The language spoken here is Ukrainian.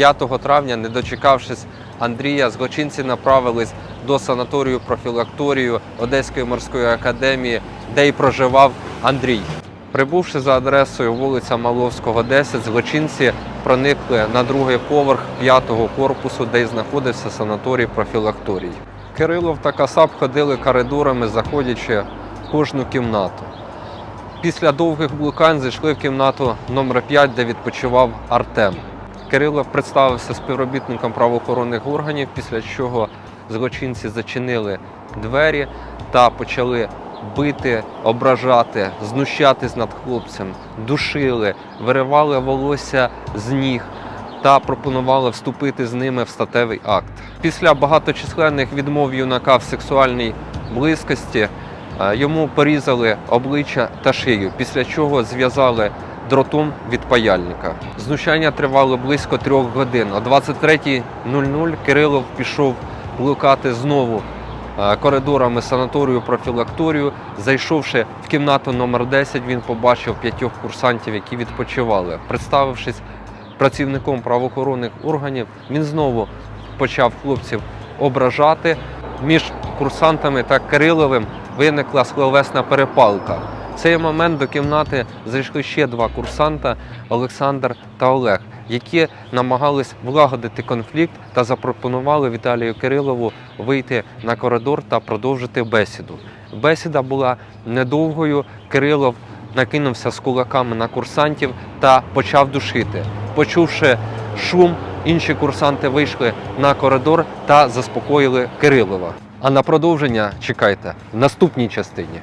5 травня, не дочекавшись Андрія, злочинці направились до санаторію профілакторію Одеської морської академії, де й проживав Андрій. Прибувши за адресою вулиця Маловського, 10, злочинці проникли на другий поверх п'ятого корпусу, де й знаходився санаторій профілакторій. Кирилов та Касап ходили коридорами, заходячи в кожну кімнату. Після довгих блукань зайшли в кімнату номер 5, де відпочивав Артем. Кирилов представився співробітником правоохоронних органів, після чого злочинці зачинили двері та почали бити, ображати, знущатись над хлопцем, душили, виривали волосся з ніг та пропонували вступити з ними в статевий акт. Після багаточисленних відмов юнака в сексуальній близькості е, йому порізали обличчя та шию, після чого зв'язали дротом від паяльника. Знущання тривало близько трьох годин. О 23.00 Кирилов пішов блукати знову е, коридорами санаторію профілакторію. Зайшовши в кімнату номер 10, він побачив п'ятьох курсантів, які відпочивали. Представившись працівником правоохоронних органів, він знову почав хлопців ображати. Між курсантами та Кириловим виникла словесна перепалка. Цей момент до кімнати зайшли ще два курсанта Олександр та Олег, які намагались влагодити конфлікт та запропонували Віталію Кирилову вийти на коридор та продовжити бесіду. Бесіда була недовгою. Кирилов накинувся з кулаками на курсантів та почав душити. Почувши шум, інші курсанти вийшли на коридор та заспокоїли Кирилова. А на продовження чекайте в наступній частині.